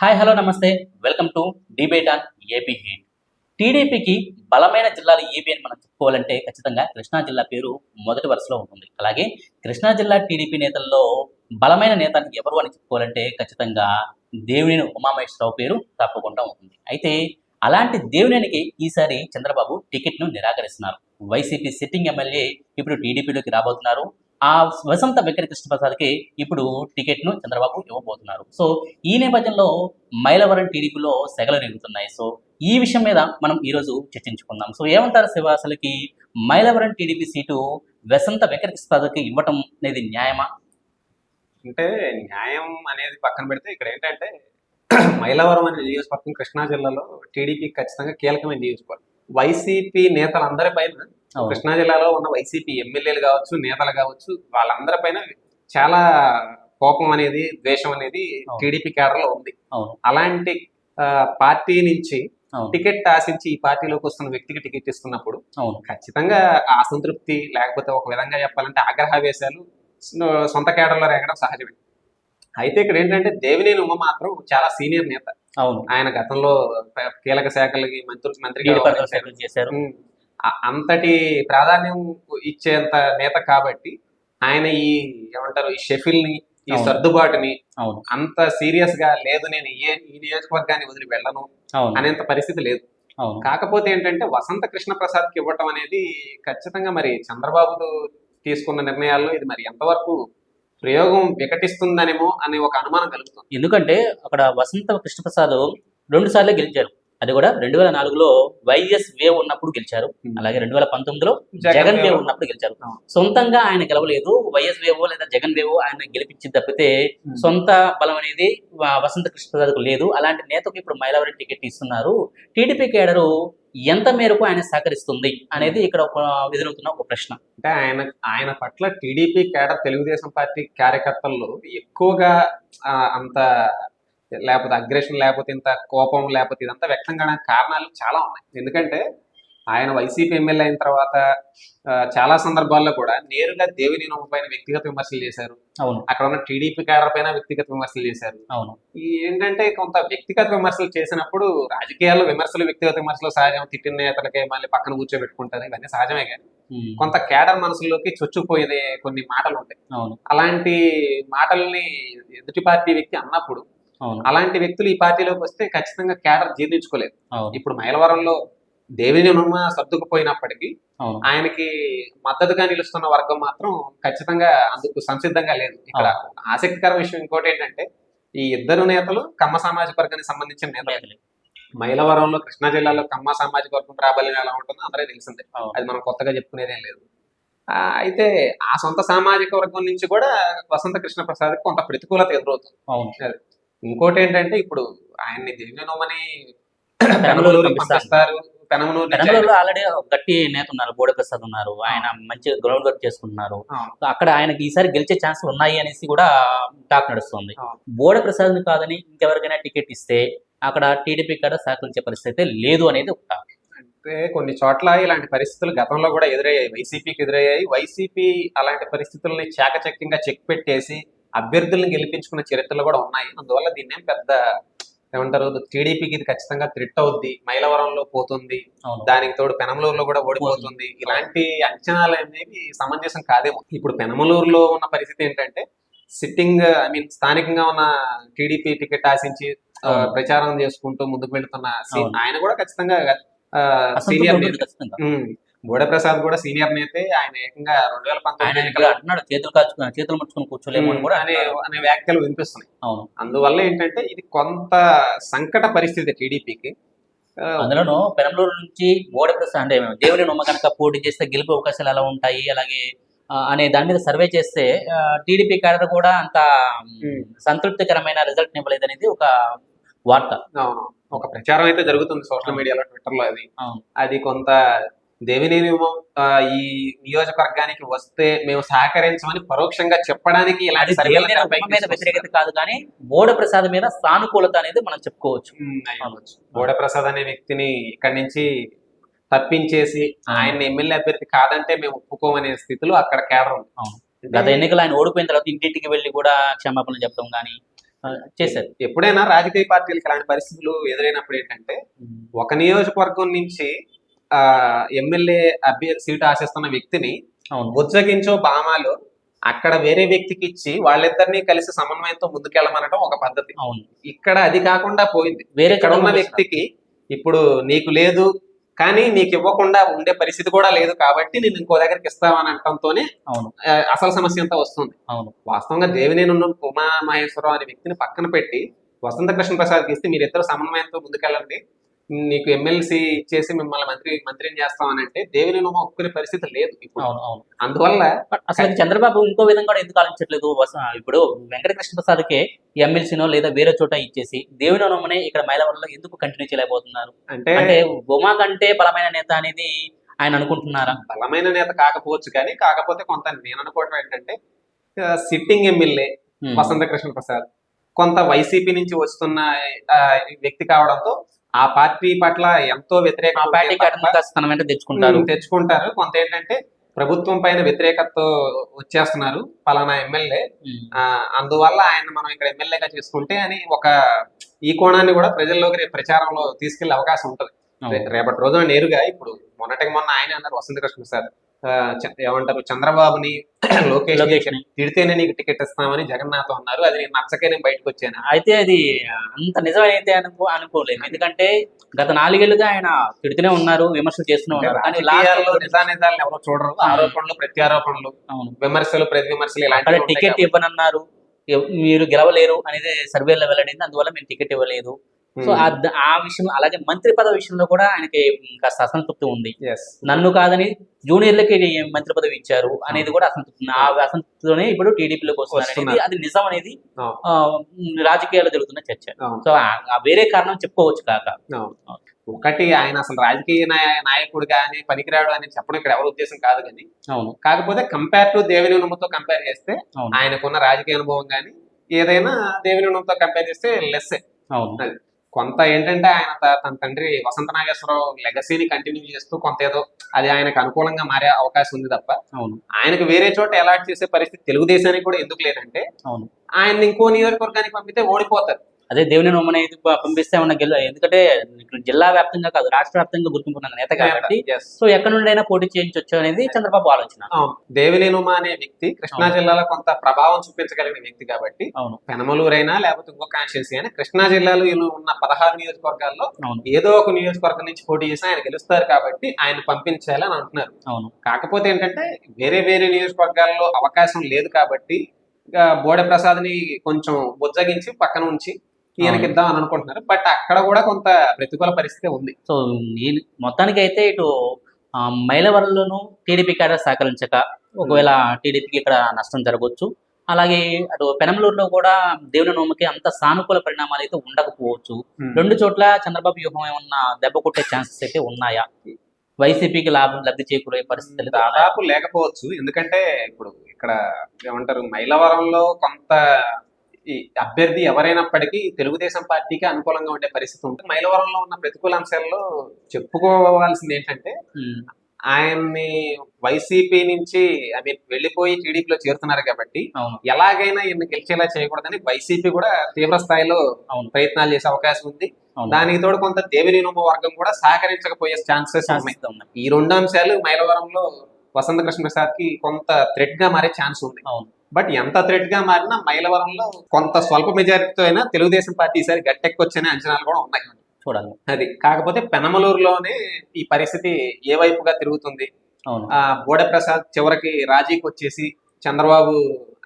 Hi hello నమస్తే. Welcome to debate on AP heat టీడీపీకి బలమైన జిల్లాలు ఏపీ అని మనం చెప్పుకోవాలంటే ఖచ్చితంగా కృష్ణా జిల్లా పేరు మొదటి వరుసలో ఉంటుంది. అలాగే కృష్ణా జిల్లా టీడీపీ నేతల్లో బలమైన నేతని ఎవరు అని చెప్పుకోవాలంటే ఖచ్చితంగా దేవినేని ఉమామహేశ్వరరావు పేరు తప్పకుండా ఉంటుంది. అయితే అలాంటి దేవినేనికి ఈసారి చంద్రబాబు టికెట్ను నిరాకరిస్తున్నారు. వైసీపీ సిట్టింగ్ ఎమ్మెల్యే ఇప్పుడు టీడీపీలోకి రాబోతున్నారు. ఆ వసంత వెంకట కృష్ణప్రసాద్కి ఇప్పుడు టికెట్ను చంద్రబాబు ఇవ్వబోతున్నారు. సో ఈ నేపథ్యంలో మైలవరం టీడీపీలో సెగలు రేగుతున్నాయి. సో ఈ విషయం మీద మనం ఈరోజు చర్చించుకుందాం. సో ఏమంటారు శివ అసలుకి? మైలవరం టీడీపీ సీటు వసంత వెంకట కృష్ణప్రసాద్కి ఇవ్వటం అనేది న్యాయమా? అంటే న్యాయం అనేది పక్కన పెడితే ఇక్కడ ఏంటంటే మైలవరం అనే నియోజకవర్గం కృష్ణా జిల్లాలో టీడీపీ ఖచ్చితంగా కీలకమైన నియోజకవర్గం. వైసీపీ నేతలందరి పైన. కృష్ణా జిల్లాలో ఉన్న వైసీపీ ఎమ్మెల్యేలు కావచ్చు నేతలు కావచ్చు వాళ్ళందరి పైన చాలా కోపం అనేది ద్వేషం అనేది. టీడీపీ కేడర్లో ఉంది. అలాంటి పార్టీ నుంచి టికెట్ ఆశించి ఈ పార్టీలోకి వస్తున్న వ్యక్తికి టికెట్ ఇస్తున్నప్పుడు ఖచ్చితంగా అసంతృప్తి లేకపోతే ఒక విధంగా చెప్పాలంటే ఆగ్రహావేశాలు సొంత కేడర్లో రేగడం సహజమే. అయితే ఇక్కడ ఏంటంటే దేవినేని ఉమ మాత్రం చాలా సీనియర్ నేత. అవును. ఆయన గతంలో కీలక శాఖలకి మంత్రి వ్యవహరించారు. చేశారు. అంతటి ప్రాధాన్యం ఇచ్చేంత నేత కాబట్టి ఆయన ఈ ఏమంటారు ఈ షెఫిల్ని ఈ. సర్దుబాటుని అంత సీరియస్గా లేదు నేను ఏ ఈ నియోజకవర్గాన్ని వదిలి వెళ్ళను అనేంత పరిస్థితి లేదు. కాకపోతే ఏంటంటే వసంత కృష్ణ ప్రసాద్కి ఇవ్వటం అనేది ఖచ్చితంగా మరి చంద్రబాబు తీసుకున్న నిర్ణయాల్లో ఇది మరి ఎంతవరకు ప్రయోగం వికటిస్తుందనేమో అనే ఒక అనుమానం కలుగుతుంది. ఎందుకంటే అక్కడ వసంత కృష్ణప్రసాద్ రెండు సార్లు గెలిచారు. అది కూడా రెండు వేల నాలుగులో వైఎస్ వేవ్ ఉన్నప్పుడు గెలిచారు. అలాగే రెండు వేల పంతొమ్మిదిలో జగన్ వేవ్ ఉన్నప్పుడు గెలిచారు. సొంతంగా ఆయన గెలవలేదు వైఎస్ వేవ్ లేదా జగన్ వేవ్ ఆయన గెలిపించి తప్పితే. సొంత బలం అనేది వసంత కృష్ణప్రసాద్కు లేదు. అలాంటి నేతకు ఇప్పుడు మైలవరం టికెట్ ఇస్తున్నారు. టీడీపీ కేడరు ఎంత మేరకు ఆయన సహకరిస్తుంది అనేది ఇక్కడ ఒక ఎదురవుతున్న ఒక ప్రశ్న. అంటే ఆయన ఆయన పట్ల టీడీపీ కేడర్ తెలుగుదేశం పార్టీ కార్యకర్తల్లో ఎక్కువగా ఆ, అంత లేకపోతే అగ్రెషన్ లేకపోతే ఇంత కోపం లేకపోతే ఇదంతా వ్యక్తం కావడానికి కారణాలు చాలా ఉన్నాయి. ఎందుకంటే ఆయన వైసీపీ ఎమ్మెల్యే అయిన తర్వాత చాలా సందర్భాల్లో కూడా నేరుగా దేవిని పైన వ్యక్తిగత విమర్శలు చేశారు. అవును. అక్కడ ఉన్న టీడీపీ కేడర్ పైన వ్యక్తిగత విమర్శలు చేశారు. అవును. ఏంటంటే కొంత వ్యక్తిగత విమర్శలు చేసినప్పుడు రాజకీయాల్లో విమర్శలు వ్యక్తిగత విమర్శలు సహజం. తిట్టిన నేతలకే మళ్ళీ పక్కన కూర్చోబెట్టుకుంటారు. ఇవన్నీ సహజమే కానీ. కొంత కేడర్ మనసులోకి చొచ్చుకుపోయే కొన్ని మాటలు ఉంటాయి. అవును. అలాంటి మాటల్ని ఎదుటి పార్టీ వ్యక్తి అన్నప్పుడు అలాంటి వ్యక్తులు ఈ పార్టీలోకి వస్తే ఖచ్చితంగా కేడర్ జీర్ణించుకోలేదు ఇప్పుడు మైలవరంలో దేవిని సర్దుకుపోయినప్పటికీ ఆయనకి మద్దతుగా నిలుస్తున్న వర్గం మాత్రం ఖచ్చితంగా అందుకు సంసిద్ధంగా లేదు. ఇక్కడ ఆసక్తికర విషయం ఇంకోటి ఏంటంటే ఈ ఇద్దరు నేతలు కమ్మ సామాజిక వర్గానికి సంబంధించిన నేతలు. మైలవరంలో కృష్ణా జిల్లాలో కమ్మ సామాజిక వర్గం ప్రాబల్యం ఎలా ఉంటుందో అందరికీ తెలిసిందే. అది మనం కొత్తగా చెప్పుకునేదేం లేదు. అయితే ఆ సొంత సామాజిక వర్గం నుంచి కూడా వసంత కృష్ణ ప్రసాద్ కొంత ప్రతికూలత ఎదురవుతుంది. ఇంకోటి ఏంటంటే ఇప్పుడు ఆయన్ని దివ్యనోమని పంపిస్తారు. ఆల్రెడీ గట్టి నేత ఉన్నారు బోడ ప్రసాద్ ఉన్నారు ఆయన మంచిగా గ్రౌండ్ వర్క్ చేసుకుంటున్నారు. అక్కడ ఆయనకి ఈసారి గెలిచే ఛాన్స్ ఉన్నాయి అనేసి కూడా టాక్ నడుస్తుంది. బోడ ప్రసాద్ కాదని ఇంకెవరికైనా టికెట్ ఇస్తే అక్కడ టీడీపీ కూడా సహకరించే పరిస్థితి అయితే లేదు అనేది ఒక అంటే కొన్ని చోట్ల ఇలాంటి పరిస్థితులు గతంలో కూడా ఎదురయ్యాయి. వైసీపీకి ఎదురయ్యాయి. వైసీపీ అలాంటి పరిస్థితుల్ని చాకచక్యంగా చెక్ పెట్టేసి అభ్యర్థుల్ని గెలిపించుకున్న చరిత్రలు కూడా ఉన్నాయి. అందువల్ల దీన్ని పెద్ద ఏమంటారు? టీడీపీకి ఇది ఖచ్చితంగా త్రిట్ అవుద్ది. మైలవరంలో పోతుంది. దానికి తోడు పెనమలూరులో కూడా ఓడిపోతుంది. ఇలాంటి అంచనాలు అనేవి సమంజసం కాదేమో. ఇప్పుడు పెనమలూరులో ఉన్న పరిస్థితి ఏంటంటే సిట్టింగ్ ఐ మీన్ స్థానికంగా ఉన్న టీడీపీ టికెట్ ఆశించి. ప్రచారం చేసుకుంటూ ముందుకు వెళ్తున్న. ఆయన కూడా ఖచ్చితంగా సీనియర్. బోడే ప్రసాద్ కూడా సీనియర్ నేతే ఆయన ఏకంగా రెండు వేల పంతొమ్మిది అంటున్నాడు చేతులు కాచుకుని చేతులు ముట్టుకుని కూర్చోలేము అని కూడా అనే. అనే వ్యాఖ్యలు వినిపిస్తున్నాయి. అవును. అందువల్ల ఏంటంటే ఇది కొంత సంకట పరిస్థితి టీడీపీకి. అందులోనూ పెరంలూరు నుంచి బోడ ప్రసాద్ అంటే దేవుని నొమ్మ కనుక పోటీ చేస్తే గెలుపు అవకాశాలు ఎలా ఉంటాయి? అలాగే అనే దాని మీద సర్వే చేస్తే టీడీపీ క్యాడర్ కూడా అంత. సంతృప్తికరమైన రిజల్ట్ ఇవ్వలేదు అనేది ఒక వార్త. అవును. ఒక ప్రచారం అయితే జరుగుతుంది సోషల్ మీడియాలో ట్విట్టర్లో అది అది కొంత దేవినేని ఈ నియోజకవర్గానికి వస్తే మేము సహకరించమని పరోక్షంగా చెప్పడానికి ఇలాంటి వ్యతిరేకత కాదు కానీ బోడ ప్రసాద్ మీద సానుకూలత అనేది మనం చెప్పుకోవచ్చు. ఉమ్, అయ్యవచ్చు. బోడ ప్రసాద్ అనే వ్యక్తిని ఇక్కడి నుంచి తప్పించేసి ఆయన ఎమ్మెల్యే అభ్యర్థి కాదంటే మేము ఒప్పుకోమనే స్థితిలో అక్కడ అవును. గత ఎన్నికలు ఆయన ఓడిపోయిన తర్వాత ఇంటింటికి వెళ్ళి కూడా క్షమాపణలు చెప్పడం కానీ చేశారు. ఎప్పుడైనా రాజకీయ పార్టీలకు ఇలాంటి పరిస్థితులు ఎదురైనప్పుడు ఏంటంటే ఒక నియోజకవర్గం నుంచి ఎమ్మెల్యే అభ్యర్థి సీటు ఆశిస్తున్న వ్యక్తిని బుజ్జగించో బామాలో అక్కడ వేరే వ్యక్తికి ఇచ్చి వాళ్ళిద్దరినీ కలిసి సమన్వయంతో ముందుకెళ్ళమనడం ఒక పద్ధతి. ఇక్కడ అది కాకుండా పోయింది. వేరే ఇక్కడ ఉన్న వ్యక్తికి ఇప్పుడు నీకు లేదు కానీ నీకు ఇవ్వకుండా ఉండే పరిస్థితి కూడా లేదు కాబట్టి నేను ఇంకో దగ్గరికి ఇస్తామని అనటంతోనే అవును. అసలు సమస్య అంతా వస్తుంది. అవును. వాస్తవంగా దేవినేని ఉమా మహేశ్వరరావు అనే వ్యక్తిని పక్కన పెట్టి వసంత కృష్ణ ప్రసాద్ ఇస్తే మీరిద్దరు సమన్వయంతో ముందుకెళ్ళండి. నీకు ఎమ్మెల్సీ ఇచ్చేసి మిమ్మల్ని మంత్రి మంత్రిని చేస్తామని అంటే దేవినేని ఉమా ఒప్పుకునే పరిస్థితి లేదు అందువల్ల అసలు చంద్రబాబు ఇంకో విధంగా కూడా ఎందుకు ఆలోచించట్లేదు? ఇప్పుడు వెంకటకృష్ణ ప్రసాద్కే ఎమ్మెల్సీనో లేదా వేరే చోట ఇచ్చేసి దేవుని నమ్మనే ఇక్కడ మైలవరంలో ఎందుకు కంటిన్యూ చేయలేకపోతున్నారు? అంటే అంటే ఉమా కంటే బలమైన నేత అనేది ఆయన అనుకుంటున్నారా? బలమైన నేత కాకపోవచ్చు కానీ కాకపోతే కొంత నేను అనుకోవడం ఏంటంటే సిట్టింగ్ ఎమ్మెల్యే. వసంత కృష్ణ ప్రసాద్ కొంత వైసీపీ నుంచి వస్తున్న వ్యక్తి కావడంతో ఆ పార్టీ పట్ల ఎంతో వ్యతిరేక పార్టీ తెచ్చుకుంటారు. తెచ్చుకుంటారు. కొంత ఏంటంటే ప్రభుత్వం పైన వ్యతిరేకతతో వచ్చేస్తున్నారు పలానా ఎమ్మెల్యే. అందువల్ల ఆయన మనం ఇక్కడ ఎమ్మెల్యేగా చేసుకుంటే అని ఒక ఈ కోణాన్ని కూడా ప్రజల్లోకి రేపు ప్రచారంలో తీసుకెళ్ళే అవకాశం ఉంటుంది. రేపటి రోజున నేరుగా ఇప్పుడు మొన్నటికి మొన్న ఆయన అన్నారు వసంత కృష్ణ చ- ఏమంటారు చంద్రబాబుని లోకేష్. తిడితేనే నీకు టికెట్ ఇస్తామని జగన్నాథ్ అన్నారు. అది నేను నచ్చకే నేను బయటకు వచ్చాను. అయితే అది అంత నిజమైతే అనుకో అనుకోలేము ఎందుకంటే గత నాలుగేళ్ళుగా ఆయన తిడుతూనే ఉన్నారు విమర్శలు చేస్తూనే ఉన్నారు. కానీ నిజానిజాలను ఎవరు చూడరు. ఆరోపణలు ప్రత్యారోపణలు విమర్శలు ప్రతి విమర్శలు ఉంటాయి టికెట్ ఇవ్వనన్నారు మీరు గెలవలేరు అనేది సర్వేలో వెల్లడింది అందువల్ల మేము టికెట్ ఇవ్వలేదు. సో కాబట్టి. ఆ విషయం అలాగే మంత్రి పదవి విషయంలో కూడా ఆయనకి కాస్త అసంతృప్తి ఉంది. నన్ను కాదని జూనియర్లకి మంత్రి పదవి ఇచ్చారు అనేది కూడా అసంతృప్తి. ఆ అసంతృప్తితోనే ఇప్పుడు టీడీపీలోకి వస్తున్నారు వస్తున్నారు. అది నిజం అనేది అవును. ఆ, రాజకీయాల్లో జరుగుతున్న చర్చ. సో ఆ వేరే కారణం చెప్పుకోవచ్చు కాక. ఒకటి ఆయన అసలు రాజకీయ నాయ- నాయకుడు కానీ పనికిరాడు అని చెప్పడం ఇక్కడ ఎవరి ఉద్దేశం కాదు కానీ అవును కాకపోతే కంపేర్ టు దేవిని ఉనుమతో కంపేర్ చేస్తే ఆయనకున్న రాజకీయ అనుభవం కానీ ఏదైనా దేవిని ఉనుమతో కంపేర్ చేస్తే లెస్సే అవును కొంత ఏంటంటే ఆయన తన తండ్రి వసంత నాగేశ్వరరావు లెగసీని కంటిన్యూ చేస్తూ కొంత ఏదో అది ఆయనకు అనుకూలంగా మారే అవకాశం ఉంది తప్ప అవును. ఆయనకు వేరే చోట అలాట్ చేసే పరిస్థితి తెలుగుదేశానికి కూడా ఎందుకు లేదంటే అవును. ఆయన ఇంకో నియోజకవర్గానికి పంపితే ఓడిపోతారు. అదే దేవుని నమ్మని పంపిస్తే ఉన్న గెల ఎందుకంటే జిల్లా వ్యాప్తంగా కాదు రాష్ట్ర వ్యాప్తంగా గుర్తింపున్న నేత కాబట్టి. సో ఎక్కడి నుండైనా పోటీ చేయించవచ్చు అనేది చంద్రబాబు ఆలోచన. అవును. దేవినేనుమ అనే వ్యక్తి కృష్ణా. జిల్లాలో కొంత ప్రభావం చూపించగలిగిన వ్యక్తి కాబట్టి అవును. పెనమలూరైనా లేకపోతే ఇంకో కాన్స్టిట్యూన్సీ అయినా కృష్ణా జిల్లాలో ఉన్న పదహారు నియోజకవర్గాల్లో ఏదో ఒక నియోజకవర్గం నుంచి పోటీ చేసి ఆయన గెలుస్తారు కాబట్టి ఆయన పంపించాలని అంటున్నారు. అవును. కాకపోతే ఏంటంటే వేరే వేరే నియోజకవర్గాల్లో అవకాశం లేదు కాబట్టి ఇక బోడె ప్రసాద్ని కొంచెం బుజ్జగించి పక్కన ఉంచి ఈయనకి. ఇద్దాం అని అనుకుంటున్నారు. బట్ అక్కడ కూడా కొంత ప్రతికూల పరిస్థితి ఉంది. సో ఈ మొత్తానికి అయితే ఇటు మైలవరంలోనూ టీడీపీ క్యాడర్ సహకరించక ఒకవేళ టీడీపీకి ఇక్కడ నష్టం జరగవచ్చు. అలాగే అటు పెనంలూరులో కూడా దేవుని నోముకి అంత సానుకూల పరిణామాలు అయితే ఉండకపోవచ్చు. రెండు చోట్ల చంద్రబాబు వ్యూహం ఏమన్నా దెబ్బ కొట్టే ఛాన్సెస్ అయితే ఉన్నాయా? వైసీపీకి లాభం లబ్ధి చేకూరే పరిస్థితులు? దాదాపు లేకపోవచ్చు. ఎందుకంటే ఇప్పుడు ఇక్కడ ఏమంటారు మైలవరంలో కొంత ఈ అభ్యర్థి ఎవరైనప్పటికీ తెలుగుదేశం పార్టీకి అనుకూలంగా ఉండే పరిస్థితి ఉంటుంది. మైలవరంలో ఉన్న ప్రతికూల అంశాల్లో చెప్పుకోవాల్సింది ఏంటంటే ఆయన్ని వైసీపీ నుంచి ఐ మీన్ వెళ్ళిపోయి టీడీపీలో చేరుతున్నారు కాబట్టి ఎలాగైనా ఈయన గెలిచేలా చేయకూడదని వైసీపీ కూడా తీవ్ర స్థాయిలో ప్రయత్నాలు చేసే అవకాశం ఉంది. దానికి తోడు కొంత దేవినినుమ వర్గం కూడా సహకరించకపోయే ఛాన్సెస్ ఉన్నాయి. ఈ రెండు అంశాలు మైలవరంలో వసంత కృష్ణ ప్రసాద్కి కొంత థ్రెట్గా మారే ఛాన్స్ ఉంది. అవును. బట్ ఎంత థ్రెట్గా మారినా మైలవరంలో కొంత స్వల్ప మెజారిటీతో అయినా తెలుగుదేశం పార్టీ ఈసారి గట్టెక్కొచ్చనే అంచనాలు కూడా ఉన్నాయి. చూడాలి. అది. కాకపోతే పెనమలూరులోనే ఈ పరిస్థితి ఏ వైపుగా తిరుగుతుంది? బోడ ప్రసాద్ చివరికి రాజీకి వచ్చేసి చంద్రబాబు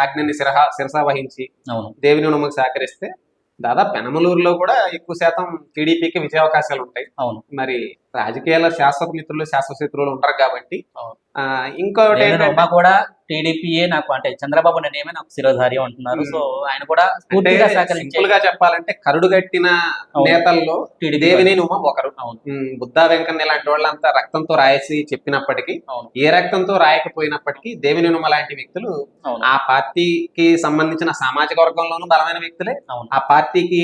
ఆజ్ఞని శిరహ శిరస వహించి అవును. దేవిని ఉనుమకు సహకరిస్తే దాదాపు పెనమలూరులో కూడా ఎక్కువ శాతం టీడీపీకి విజయ అవకాశాలు ఉంటాయి. అవును. మరి రాజకీయాల్లో శాశ్వత మిత్రులు శాశ్వత శత్రువులు ఉండరు కాబట్టి నోమ కూడా టీడీపీయే నాకు అంటే చంద్రబాబు నిర్ణయమే నాకు శిరోధార్యం అంటున్నారు. సో ఆయన కూడా పూర్తిగా గా చెప్పాలంటే కరుడు కట్టిన. నేతల్లో టీడీపీ దేవిని ఉమ ఒకరు. బుద్ధా వెంకన్న ఇలాంటి వాళ్ళంతా రక్తంతో రాయేసి చెప్పినప్పటికీ ఏ రక్తంతో రాయకపోయినప్పటికీ దేవిని ఉమ లాంటి వ్యక్తులు ఆ పార్టీకి సంబంధించిన సామాజిక వర్గంలోనూ బలమైన వ్యక్తులే. అవును. ఆ పార్టీకి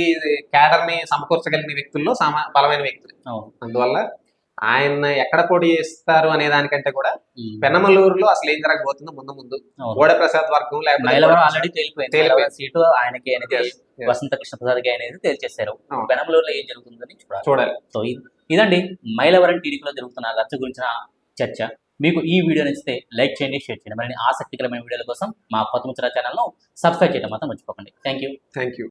క్యాడర్ని సమకూర్చగలిగిన వ్యక్తుల్లో బలమైన వ్యక్తులే. అందువల్ల ఆయన ఎక్కడ పోటీ చేస్తారు అనే దానికంటే కూడా. పెనమలూరులో అసలు ఏం జరగబోతుందో ముందు ముందు. గోడ ప్రసాద్ వర్గం లేకపోతే సీటు ఆయనకి. వసంత కృష్ణ ప్రసాద్కి అనేది తేల్చేశారు. బెనంగళూరులో ఏం జరుగుతుందని చూడాలి. సో ఇది- ఇదండి మైలవరం టీడీపీలో జరుగుతున్న రచ్చ గురించిన చర్చ. మీకు ఈ వీడియో నచ్చితే లైక్ చేయండి షేర్ చేయండి. మరిన్ని ఆసక్తికరమైన వీడియోల కోసం మా కొత్త ముచ్చర ఛానల్ను సబ్స్క్రైబ్ చేయడం మాత్రం మర్చిపోకండి. Thank you thank you